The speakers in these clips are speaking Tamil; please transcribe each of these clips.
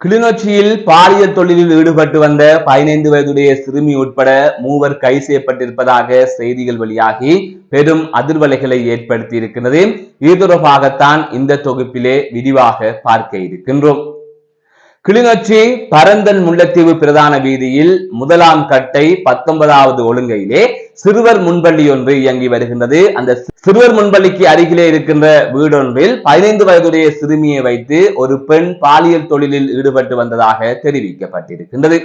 கிளிநொச்சியில் பாலியல் தொழிலில் ஈடுபட்டு வந்த பதினைந்து வயதுடைய சிறுமி உட்பட மூவர் கைது செய்யப்பட்டிருப்பதாக செய்திகள் வெளியாகி பெரும் அதிர்வலைகளை ஏற்படுத்தி இருக்கின்றது இது தொடர்பாகத்தான் இந்த தொகுப்பிலே விரிவாக பார்க்க இருக்கின்றோம். கிளிநொச்சி பரந்தன் முல்லைத்தீவு பிரதான வீதியில் முதலாம் கட்டை பத்தொன்பதாவது ஒழுங்கையிலே சிறுவர் முன்பள்ளி ஒன்று இயங்கி வருகின்றது. அந்த சிறுவர் முன்பள்ளிக்கு அருகிலே இருக்கின்ற வீடொன்றில் பதினைந்து வயதுடைய சிறுமியை வைத்து ஒரு பெண் பாலியல் தொழிலில் ஈடுபட்டு வந்ததாக தெரிவிக்கப்பட்டிருக்கின்றது.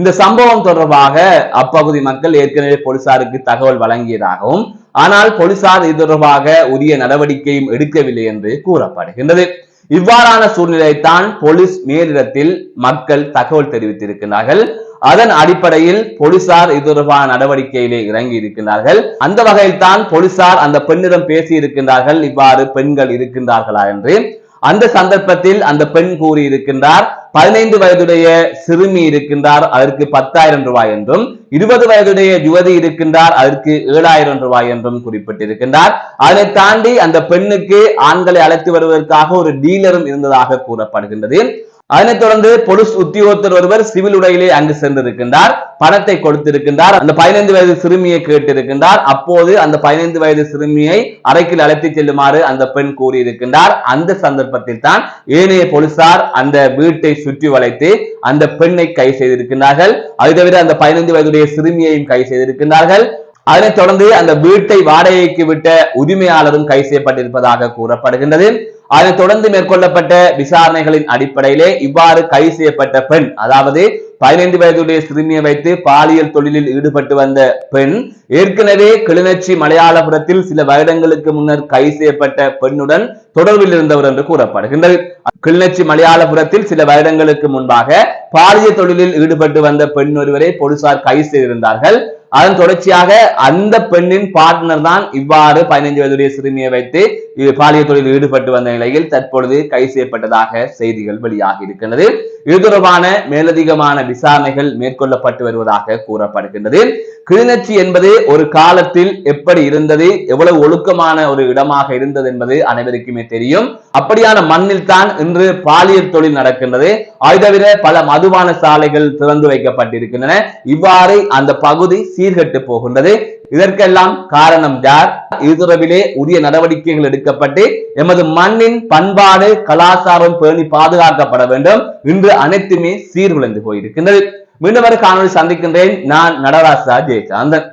இந்த சம்பவம் தொடர்பாக அப்பகுதி மக்கள் ஏற்கனவே போலீசாருக்கு தகவல் வழங்கியதாகவும் ஆனால் போலீசார் இது தொடர்பாக உரிய நடவடிக்கையும் எடுக்கவில்லை என்று கூறப்படுகின்றது. இவ்வாறான சூழ்நிலைத்தான் போலீஸ் மேலிடத்தில் மக்கள் தகவல் தெரிவித்திருக்கிறார்கள் அதன் அடிப்படையில் போலீசார் இது தொடர்பான நடவடிக்கையிலே இறங்கி இருக்கின்றார்கள். அந்த வகையில் தான் போலீசார் அந்த பெண்ணிடம் பேசி இருக்கின்றார்கள் இவ்வாறு பெண்கள் இருக்கின்றார்களா என்று. அந்த சந்தர்ப்பத்தில் அந்த பெண் கூறி இருக்கின்றார் பதினைந்து வயதுடைய சிறுமி இருக்கின்றார் அதற்கு பத்தாயிரம் ரூபாய் என்றும் இருபது வயதுடைய யுவதி இருக்கின்றார் அதற்கு ஏழாயிரம் ரூபாய் என்றும் குறிப்பிட்டிருக்கின்றார். அதனை தாண்டி அந்த பெண்ணுக்கு ஆண்களை அழைத்து வருவதற்காக ஒரு டீலரும் இருந்ததாக கூறப்படுகின்றது. அதனைத் தொடர்ந்து பொலிஸ் உத்தியோகத்தர் ஒருவர் சிவில் உடையிலே அங்கு சென்றிருக்கின்றார். பணத்தை கொடுத்திருக்கின்றார். அந்த பதினைந்து வயது சிறுமியை கேட்டிருக்கின்றார். அப்போது அந்த பதினைந்து வயது சிறுமியை அறைக்கில் அழைத்து செல்லுமாறு அந்த பெண் கூறியிருக்கின்றார். அந்த சந்தர்ப்பத்தில் தான் ஏனைய போலீசார் அந்த வீட்டை சுற்றி வளைத்து அந்த பெண்ணை கை செய்திருக்கின்றார்கள். அது தவிர அந்த பதினைந்து வயதுடைய சிறுமியையும் கை செய்திருக்கின்றார்கள். அதனைத் தொடர்ந்து அந்த வீட்டை வாடகைக்கு விட்ட உரிமையாளரும் கை செய்யப்பட்டிருப்பதாக கூறப்படுகின்றது. அதை தொடர்ந்து மேற்கொள்ளப்பட்ட விசாரணைகளின் அடிப்படையிலே இவ்வாறு கைது செய்யப்பட்ட பெண் அதாவது பதினைந்து வயதுடைய சிறுமியை வைத்து பாலியல் தொழிலில் ஈடுபட்டு வந்த பெண் ஏற்கனவே கிளிநொச்சி மலையாளபுரத்தில் சில வருடங்களுக்கு முன்னர் கைது செய்யப்பட்ட பெண்ணுடன் தொடர்பில் இருந்தவர் என்று கூறப்படுகின்றது. கிளிநொச்சி மலையாளபுரத்தில் சில வருடங்களுக்கு முன்பாக பாலியல் தொழிலில் ஈடுபட்டு வந்த பெண் ஒருவரை போலீசார் கைது செய்திருந்தார்கள். அதன் தொடர்ச்சியாக அந்த பெண்ணின் பார்ட்னர் தான் இவ்வாறு பதினைந்து வயதுடைய சிறுமியை வைத்து பாலியல் தொழிலில் ஈடுபட்டு வந்த நிலையில் தற்பொழுது கைது செய்யப்பட்டதாக செய்திகள் வெளியாகி இருக்கின்றது. இது தொடர்பான மேலதிகமான விசாரணைகள் மேற்கொள்ளப்பட்டு வருவதாக கூறப்படுகின்றது. கிளிநொச்சி என்பது ஒரு காலத்தில் எப்படி இருந்தது எவ்வளவு ஒழுக்கமான ஒரு இடமாக இருந்தது என்பது அனைவருக்குமே தெரியும். அப்படியான மண்ணில் தான் இன்று பாலியல் தொழில் நடக்கின்றது. அது தவிர பல மதுபான சாலைகள் திறந்து வைக்கப்பட்டிருக்கின்றன. இவ்வாறு அந்த பகுதி சீர்கெட்டு போகின்றது. இதற்கெல்லாம் காரணம் யார்? இது தொடர்பிலே உரிய நடவடிக்கைகள் எடுக்கப்பட்டு எமது மண்ணின் பண்பாடு கலாச்சாரம் பேணி பாதுகாக்கப்பட வேண்டும். இன்று அனைத்துமே சீர்குலைந்து போயிருக்கின்றது. மீண்டும் ஒரு காணொலி சந்திக்கின்றேன். நான் நடராசா ஜெயகாந்தன்